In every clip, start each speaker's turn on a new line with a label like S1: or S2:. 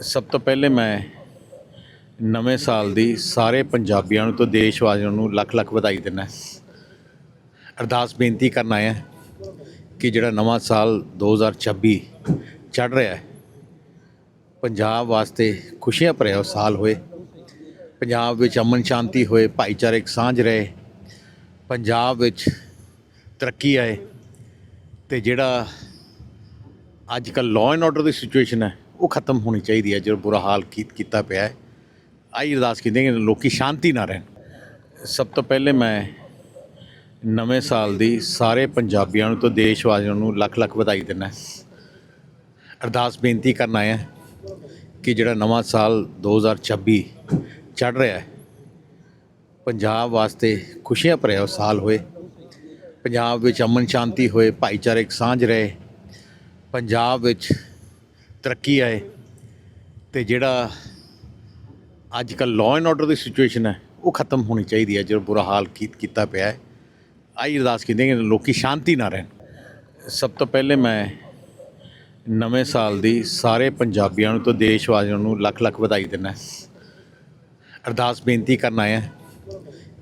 S1: ਸਭ ਤੋਂ ਪਹਿਲੇ ਮੈਂ ਨਵੇਂ ਸਾਲ ਦੀ ਸਾਰੇ ਪੰਜਾਬੀਆਂ ਨੂੰ ਤੇ ਦੇਸ਼ ਵਾਸੀਆਂ ਨੂੰ ਲੱਖ ਲੱਖ ਵਧਾਈ ਦਿੰਦਾ ਅਰਦਾਸ ਬੇਨਤੀ ਕਰਨ ਆਇਆ ਕਿ ਜਿਹੜਾ ਨਵਾਂ ਸਾਲ 2026 ਚੜ ਰਿਹਾ ਹੈ, ਪੰਜਾਬ ਵਾਸਤੇ ਖੁਸ਼ੀਆਂ ਭਰਿਆ ਉਹ ਸਾਲ ਹੋਏ, ਪੰਜਾਬ ਵਿੱਚ ਅਮਨ ਸ਼ਾਂਤੀ ਹੋਏ ਭਾਈਚਾਰਕ ਸਾਂਝ ਰਹੇ, ਪੰਜਾਬ ਵਿੱਚ ਤਰੱਕੀ ਆਏ ਤੇ ਜਿਹੜਾ ਅੱਜ ਕੱਲ ਲਾਅ ਐਂਡ ਆਰਡਰ ਦੀ ਸਿਚੁਏਸ਼ਨ ਹੈ ਉਹ ਖਤਮ ਹੋਣੀ ਚਾਹੀਦੀ ਹੈ ਜਿਹੜਾ ਬੁਰਾ ਹਾਲ ਕੀ- ਕੀਤਾ ਪਿਆ ਹੈ। ਆਈ ਅਰਦਾਸ ਕੀਤੀ ਕਿ ਲੋਕੀ ਸ਼ਾਂਤੀ ਨਾ ਰਹਿਣ। ਸਭ ਤੋਂ ਪਹਿਲੇ ਮੈਂ ਨਵੇਂ ਸਾਲ ਦੀ ਸਾਰੇ ਪੰਜਾਬੀਆਂ ਨੂੰ ਤੇ ਦੇਸ਼ ਵਾਸੀਆਂ ਨੂੰ ਲੱਖ ਲੱਖ ਵਧਾਈ ਦਿੰਦਾ ਅਰਦਾਸ ਬੇਨਤੀ ਕਰਨ ਆਇਆ ਕਿ ਜਿਹੜਾ ਨਵਾਂ ਸਾਲ 2026 ਚੜ ਰਿਹਾ ਹੈ, ਪੰਜਾਬ ਵਾਸਤੇ ਖੁਸ਼ੀਆਂ ਭਰਿਆ ਸਾਲ ਹੋਏ। ਪੰਜਾਬ ਵਿੱਚ ਅਮਨ ਸ਼ਾਂਤੀ ਹੋਏ ਭਾਈਚਾਰਕ ਸਾਂਝ ਰਹੇ। ਪੰਜਾਬ ਵਿੱਚ ਤਰੱਕੀ ਆਏ ਤੇ ਜਿਹੜਾ ਅੱਜ ਕੱਲ ਲਾਅ ਐਂਡ ਆਰਡਰ ਦੀ ਸਿਚੁਏਸ਼ਨ ਹੈ, ਉਹ ਖਤਮ ਹੋਣੀ ਚਾਹੀਦੀ ਹੈ ਜਿਹੜਾ ਬੁਰਾ ਹਾਲ ਕੀ- ਕੀਤਾ ਪਿਆ ਹੈ। ਆਈ ਅਰਦਾਸ ਕੀਤੀ ਕਿ ਲੋਕੀ ਸ਼ਾਂਤੀ ਨਾ ਰਹਿਣ। ਸਭ ਤੋਂ ਪਹਿਲੇ ਮੈਂ ਨਵੇਂ ਸਾਲ ਦੀ ਸਾਰੇ ਪੰਜਾਬੀਆਂ ਨੂੰ ਤੇ ਦੇਸ਼ ਵਾਸੀਆਂ ਨੂੰ ਲੱਖ ਲੱਖ ਵਧਾਈ ਦਿੰਦਾ ਅਰਦਾਸ ਬੇਨਤੀ ਕਰਨ ਆਇਆ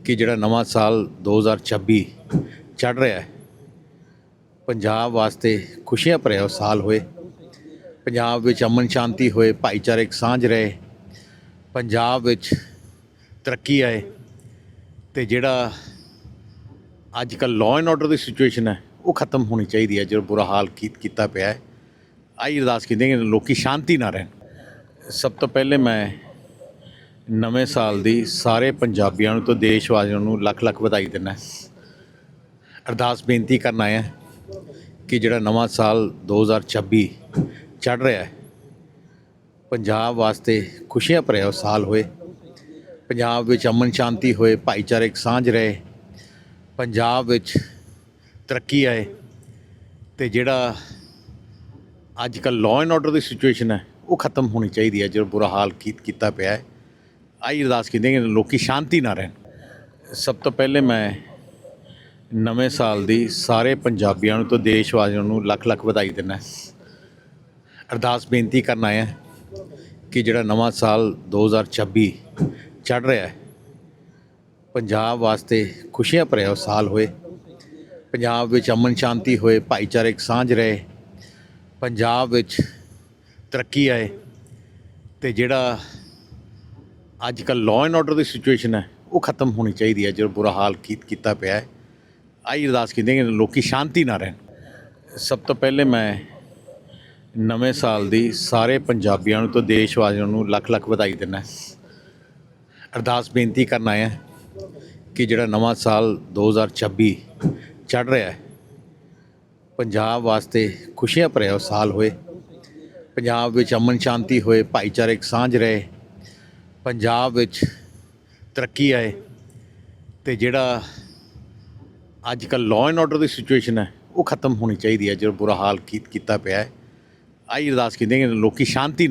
S1: ਕਿ ਜਿਹੜਾ ਨਵਾਂ ਸਾਲ 2026 ਚੜ ਰਿਹਾ ਹੈ, ਪੰਜਾਬ ਵਾਸਤੇ ਖੁਸ਼ੀਆਂ ਭਰਿਆ ਉਹ ਸਾਲ ਹੋਏ। ਪੰਜਾਬ ਵਿੱਚ ਅਮਨ ਸ਼ਾਂਤੀ ਹੋਏ ਭਾਈਚਾਰਕ ਸਾਂਝ ਰਹੇ, ਪੰਜਾਬ ਵਿੱਚ ਤਰੱਕੀ ਆਏ ਤੇ ਜਿਹੜਾ ਅੱਜ ਕੱਲ ਲਾਅ ਐਂਡ ਆਰਡਰ ਦੀ ਸਿਚੁਏਸ਼ਨ ਹੈ, ਉਹ ਖਤਮ ਹੋਣੀ ਚਾਹੀਦੀ ਹੈ, ਜਿਹੜਾ ਬੁਰਾ ਹਾਲ ਕੀ- ਕੀਤਾ ਪਿਆ ਹੈ। ਆਈ ਅਰਦਾਸ ਕੀਤੀ ਕਿ ਲੋਕੀ ਸ਼ਾਂਤੀ ਨਾ ਰਹਿਣ। ਸਭ ਤੋਂ ਪਹਿਲੇ ਮੈਂ ਨਵੇਂ ਸਾਲ ਦੀ ਸਾਰੇ ਪੰਜਾਬੀਆਂ ਨੂੰ ਤੇ ਦੇਸ਼ ਵਾਸੀਆਂ ਨੂੰ ਲੱਖ ਲੱਖ ਵਧਾਈ ਦਿੰਦਾ ਅਰਦਾਸ ਬੇਨਤੀ ਕਰਨ ਆਇਆ ਕਿ ਜਿਹੜਾ ਨਵਾਂ ਸਾਲ 2026 ਚੜ ਰਿਹਾ ਹੈ। ਪੰਜਾਬ ਵਾਸਤੇ ਖੁਸ਼ੀਆਂ ਭਰਿਆ ਉਹ ਸਾਲ ਹੋਏ। ਪੰਜਾਬ ਵਿੱਚ ਅਮਨ ਸ਼ਾਂਤੀ ਹੋਏ ਭਾਈਚਾਰਕ ਸਾਂਝ ਰਹੇ। ਪੰਜਾਬ ਵਿੱਚ ਤਰੱਕੀ ਆਏ। ਤੇ ਜਿਹੜਾ ਅੱਜ ਕੱਲ ਲਾਅ ਐਂਡ ਆਰਡਰ ਦੀ ਸਿਚੁਏਸ਼ਨ ਹੈ, ਉਹ ਖਤਮ ਹੋਣੀ ਚਾਹੀਦੀ ਹੈ। ਜਿਹੜਾ ਬੁਰਾ ਹਾਲ ਕੀ- ਕੀਤਾ ਪਿਆ ਹੈ। ਆਈ ਅਰਦਾਸ ਕੀਤੀ ਕਿ ਲੋਕੀ ਸ਼ਾਂਤੀ ਨਾ ਰਹਿਣ। ਸਭ ਤੋਂ ਪਹਿਲੇ ਮੈਂ ਨਵੇਂ ਸਾਲ ਦੀ ਸਾਰੇ ਪੰਜਾਬੀਆਂ ਨੂੰ ਤੇ ਦੇਸ਼ ਵਾਸੀਆਂ ਨੂੰ ਲੱਖ ਲੱਖ ਵਧਾਈ ਦਿੰਦਾ। ਅਰਦਾਸ ਬੇਨਤੀ ਕਰਨ ਆਇਆ ਕਿ ਜਿਹੜਾ ਨਵਾਂ ਸਾਲ 2026 ਚੜ ਰਿਹਾ ਹੈ, ਪੰਜਾਬ ਵਾਸਤੇ ਖੁਸ਼ੀਆਂ ਭਰਿਆ ਉਹ ਸਾਲ ਹੋਏ। ਪੰਜਾਬ ਵਿੱਚ ਅਮਨ ਸ਼ਾਂਤੀ ਹੋਏ ਭਾਈਚਾਰਕ ਸਾਂਝ ਰਹੇ। ਪੰਜਾਬ ਵਿੱਚ ਤਰੱਕੀ ਆਏ ਤੇ ਜਿਹੜਾ ਅੱਜ ਕੱਲ ਲਾਅ ਐਂਡ ਆਰਡਰ ਦੀ ਸਿਚੁਏਸ਼ਨ ਹੈ, ਉਹ ਖਤਮ ਹੋਣੀ ਚਾਹੀਦੀ ਹੈ, ਜਿਹੜਾ ਬੁਰਾ ਹਾਲ ਕੀ- ਕੀਤਾ ਪਿਆ ਹੈ। ਆਈ ਅਰਦਾਸ ਕੀਤੀ ਕਿ ਲੋਕੀ ਸ਼ਾਂਤੀ ਨਾਲ ਰਹਿਣ। ਸਭ ਤੋਂ ਪਹਿਲੇ ਮੈਂ ਨਵੇਂ ਸਾਲ ਦੀ ਸਾਰੇ ਪੰਜਾਬੀਆਂ ਨੂੰ ਤੇ ਦੇਸ਼ ਵਾਸੀਆਂ ਨੂੰ ਲੱਖ ਲੱਖ ਵਧਾਈ ਦਿੰਦਾ ਅਰਦਾਸ ਬੇਨਤੀ ਕਰਨ ਆਇਆ ਕਿ ਜਿਹੜਾ ਨਵਾਂ ਸਾਲ 2026 ਚੜ ਰਿਹਾ ਹੈ, ਪੰਜਾਬ ਵਾਸਤੇ ਖੁਸ਼ੀਆਂ ਭਰਿਆ ਉਹ ਸਾਲ ਹੋਏ, ਪੰਜਾਬ ਵਿੱਚ ਅਮਨ ਸ਼ਾਂਤੀ ਹੋਏ ਭਾਈਚਾਰਕ ਸਾਂਝ ਰਹੇ, ਪੰਜਾਬ ਵਿੱਚ ਤਰੱਕੀ ਆਏ ਤੇ ਜਿਹੜਾ ਅੱਜ ਕੱਲ ਲਾਅ ਐਂਡ ਆਰਡਰ ਦੀ ਸਿਚੁਏਸ਼ਨ ਹੈ, ਉਹ ਖਤਮ ਹੋਣੀ ਚਾਹੀਦੀ ਹੈ, ਜਿਹੜਾ ਬੁਰਾ ਹਾਲ ਕੀ- ਕੀਤਾ ਪਿਆ ਹੈ। ਆਈ ਅਰਦਾਸ ਕੀਤੀ ਕਿ ਲੋਕੀ ਸ਼ਾਂਤੀ